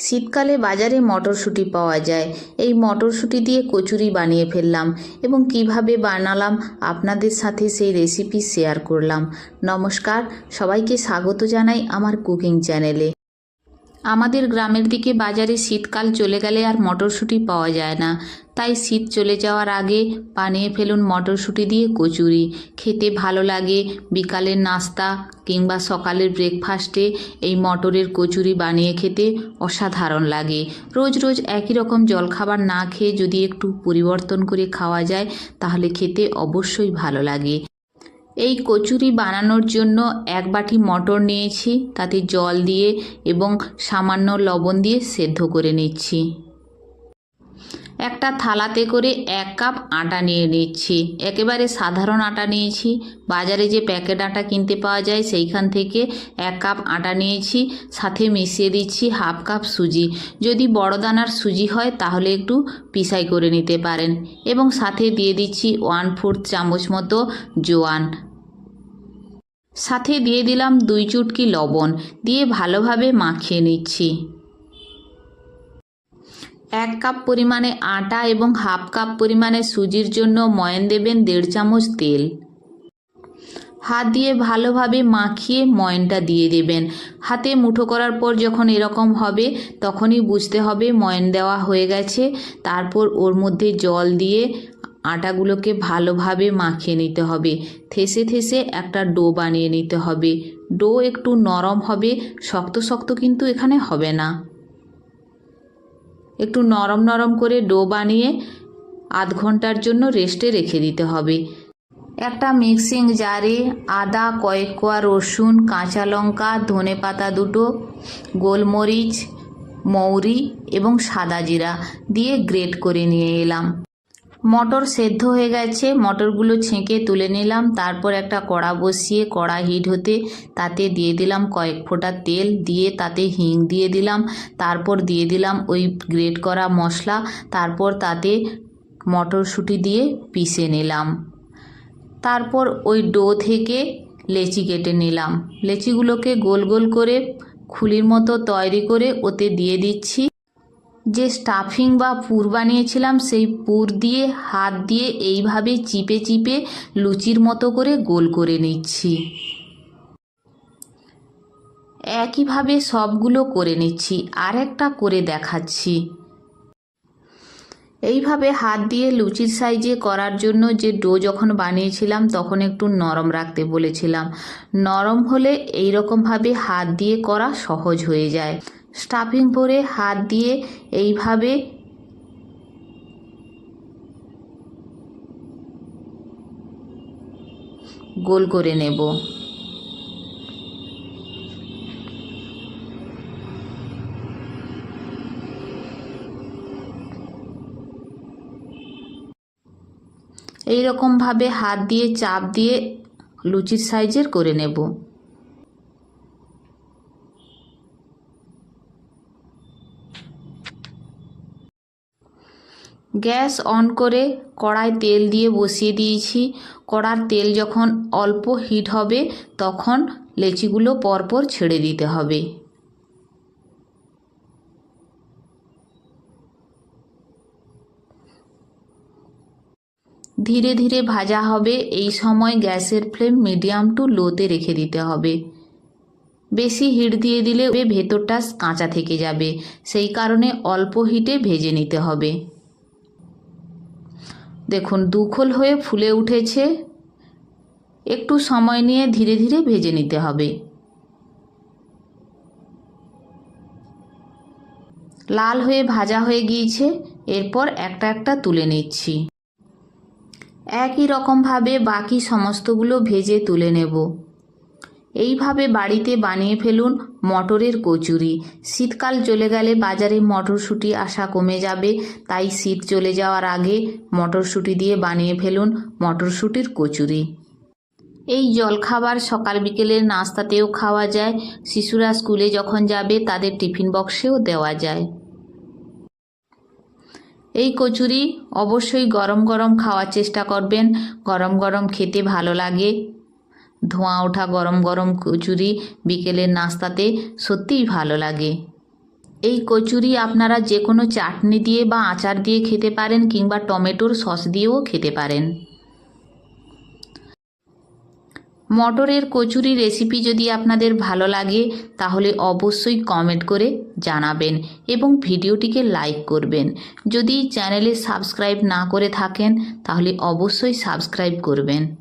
শীতকালে বাজারে মটরশুঁটি পাওয়া যায়। এই মটরশুঁটি দিয়ে কচুরি বানিয়ে ফেললাম এবং কীভাবে বানালাম আপনাদের সাথে সেই রেসিপি শেয়ার করলাম। নমস্কার, সবাইকে স্বাগত জানাই আমার কুকিং চ্যানেলে। আমাদের গ্রামের দিকে বাজারে শীতকাল চলে গেলে আর মটরশুঁটি পাওয়া যায় না। তাই শীত চলে যাওয়ার আগে বানিয়ে ফেলুন মটরশুঁটি দিয়ে কচুরি। খেতে ভালো লাগে। বিকালের নাস্তা কিংবা সকালের ব্রেকফাস্টে এই মটরের কচুরি বানিয়ে খেতে অসাধারণ লাগে। রোজ রোজ একই রকম জলখাবার না খেয়ে যদি একটু পরিবর্তন করে খাওয়া যায়, তাহলে খেতে অবশ্যই ভালো লাগে। এই কচুরি বানানোর জন্য এক বাটি মটর নিয়েছি, তাতে জল দিয়ে এবং সামান্য লবণ দিয়ে সেদ্ধ করে নিচ্ছি। একটা থালাতে করে এক কাপ আটা নিয়ে নিচ্ছি। একেবারে সাধারণ আটা নিয়েছি। বাজারে যে প্যাকেট আটা কিনতে পাওয়া যায়, সেইখান থেকে এক কাপ আটা নিয়েছি। সাথে মিশিয়ে দিচ্ছি হাফ কাপ সুজি। যদি বড় দানার সুজি হয়, তাহলে একটু পিসাই করে নিতে পারেন। এবং সাথে দিয়ে দিচ্ছি ওয়ান ফোর্থ চামচ মতো জোয়ান। সাথে দিয়ে দিলাম দুই চুটকি লবণ। দিয়ে ভালোভাবে মাখিয়ে নিচ্ছি। এক কাপ পরিমাণে আটা এবং হাফ কাপ পরিমাণে সুজির জন্য ময়ন দেবেন দেড় চামচ তেল। হাত দিয়ে ভালোভাবে মাখিয়ে ময়নটা দিয়ে দেবেন। হাতে মুঠো করার পর যখন এরকম হবে, তখনই বুঝতে হবে ময়ন দেওয়া হয়ে গেছে। তারপর ওর মধ্যে জল দিয়ে আটাগুলোকে ভালোভাবে মাখিয়ে নিতে হবে। থেসে থেসে একটা ডো বানিয়ে নিতে হবে। ডো একটু নরম হবে, শক্ত শক্ত কিন্তু এখানে হবে না। একটু নরম নরম করে ডো বানিয়ে আধ ঘণ্টার জন্য রেস্টে রেখে দিতে হবে। একটা মিক্সিং জারে আদা, কয়েক কোয়া রসুন, কাঁচা লঙ্কা, ধনে পাতা দুটো, গোলমরিচ, মৌরি এবং সাদা জিরা দিয়ে গ্রেট করে নিয়ে এলাম। মটর সেদ্ধ হয়ে গেছে। মটরগুলো ছেঁকে তুলে নিলাম। তারপর একটা কড়া বসিয়ে, কড়া হিট হতে তাতে দিয়ে দিলাম কয়েক ফোঁটা তেল, দিয়ে তাতে হিং দিয়ে দিলাম। তারপর দিয়ে দিলাম ওই গ্রেট করা মশলা। তারপর তাতে মটরশুঁটি দিয়ে পিষে নিলাম। তারপর ওই ডো থেকে লেচি কেটে নিলাম। লেচিগুলোকে গোল গোল করে খুলির মতো তৈরি করে ওতে দিয়ে দিচ্ছি। যে স্টাফিং বা পুর বানিয়েছিলাম, সেই পুর দিয়ে, হাত দিয়ে এইভাবে চিপে চিপে লুচির মতো করে গোল করে নিচ্ছি। একইভাবে সবগুলো করে নিচ্ছি আর একটা করে দেখাচ্ছি। এইভাবে হাত দিয়ে লুচির সাইজে করার জন্য যে ডো যখন বানিয়েছিলাম, তখন একটু নরম রাখতে বলেছিলাম। নরম হলে এই রকমভাবে হাত দিয়ে করা সহজ হয়ে যায়। স্টাফিং পরে হাত দিয়ে এইভাবে গোল করে নেব। এই রকমভাবে হাত দিয়ে, চাপ দিয়ে লুচির সাইজের করে নেব। গ্যাস অন করে কড়ায় তেল দিয়ে বসিয়ে দিয়েছি। কড়ার তেল যখন অল্প হিট হবে, তখন লেচিগুলো পরপর ছেড়ে দিতে হবে। ধীরে ধীরে ভাজা হবে। এই সময় গ্যাসের ফ্লেম মিডিয়াম টু লোতে রেখে দিতে হবে। বেশি হিট দিয়ে দিলে ভেতরটা কাঁচা থেকে যাবে। সেই কারণে অল্প হিটে ভেজে নিতে হবে। দেখুন, দুখোল হয়ে ফুলে উঠেছে। একটু সময় নিয়ে ধীরে ধীরে ভেজে নিতে হবে। লাল হয়ে ভাজা হয়ে গিয়েছে, এরপর একটা একটা তুলে নিচ্ছি। একই রকমভাবে বাকি সমস্তগুলো ভেজে তুলে নেব। এইভাবে বাড়িতে বানিয়ে ফেলুন মটরের কচুরি। শীতকাল চলে গেলে বাজারে মটরশুঁটি আসা কমে যাবে, তাই শীত চলে যাওয়ার আগে মটরশুঁটি দিয়ে বানিয়ে ফেলুন মটরশুঁটির কচুরি। এই জলখাবার সকাল বিকেলের নাস্তাতেও খাওয়া যায়। শিশুরা স্কুলে যখন যাবে, তাদের টিফিন বক্সেও দেওয়া যায়। এই কচুরি অবশ্যই গরম গরম খাওয়ার চেষ্টা করবেন। গরম গরম খেতে ভালো লাগে। ধোঁয়া ওঠা গরম গরম কচুরি বিকেলের নাস্তাতে সত্যিই ভালো লাগে। এই কচুরি আপনারা যে কোনো চাটনি দিয়ে বা আচার দিয়ে খেতে পারেন কিংবা টমেটোর সস দিয়েও খেতে পারেন। মটরের কচুরি রেসিপি যদি আপনাদের ভালো লাগে, তাহলে অবশ্যই কমেন্ট করে জানাবেন এবং ভিডিওটিকে লাইক করবেন। যদি চ্যানেলে সাবস্ক্রাইব না করে থাকেন, তাহলে অবশ্যই সাবস্ক্রাইব করবেন।